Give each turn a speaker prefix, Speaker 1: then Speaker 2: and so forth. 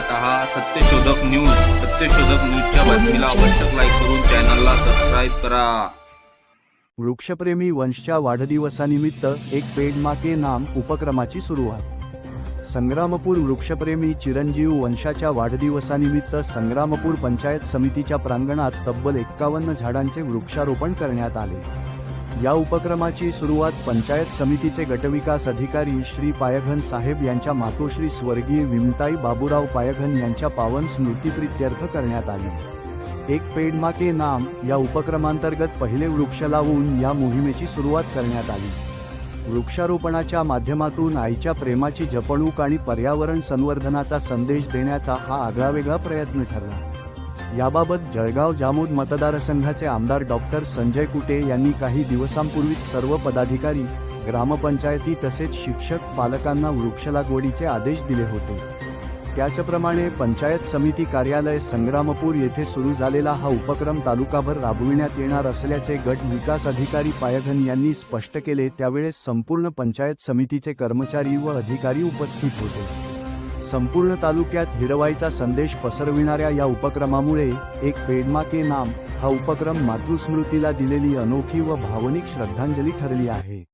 Speaker 1: पाहत आहात. सत्यशोधक न्यूज. सत्यशोधक न्यूजच्या बातमीला आवश्यक लाईक करून चॅनलला सबस्क्राईब करा.
Speaker 2: वृक्षप्रेमी वंशच्या वाढदिवसानिमित्त एक पेड माके नाम उपक्रमाची सुरुवात. संग्रामपूर वृक्षप्रेमी चिरंजीव वंशाच्या वाढदिवसानिमित्त संग्रामपूर पंचायत समितीच्या प्रांगणात तब्बल एक्कावन्न झाडांचे वृक्षारोपण करण्यात आले. या उपक्रमाची सुरुवात पंचायत समितीचे गटविकास अधिकारी श्री पायघन साहेब यांच्या मातोश्री स्वर्गीय विमताई बाबूराव पायघन यांच्या पावन स्मृतीप्रित्यर्थ करण्यात आली. एक पेड के नाम या उपक्रमांतर्गत पहिले वृक्ष लावून या मोहिमेची सुरुवात करण्यात आली. वृक्षारोपणाच्या माध्यमातून आईच्या प्रेमाची जपणूक आणि पर्यावरण संवर्धनाचा संदेश देण्याचा हा आगळावेगळा प्रयत्न ठरला. याबाबत जळगाव जामोद मतदारसंघाचे आमदार डॉक्टर संजय कुटे यांनी काही दिवसांपूर्वीच सर्व पदाधिकारी ग्रामपंचायती तसेच शिक्षक पालकांना वृक्षलागवडीचे आदेश दिले होते. त्याचप्रमाणे पंचायत समिती कार्यालय संग्रामपूर येथे सुरू झालेला हा उपक्रम तालुकाभर राबविण्यात येणार असल्याचे गट विकास अधिकारी पायघन यांनी स्पष्ट केले. त्यावेळेस संपूर्ण पंचायत समितीचे कर्मचारी व अधिकारी उपस्थित होते. संपूर्ण तालुक्यात हिरवाईचा संदेश पसरविणाऱ्या या उपक्रमामुळे एक पेडमा के नाम हा उपक्रम मातृस्मृतीला दिलेली अनोखी व भावनिक श्रद्धांजली ठरली आहे.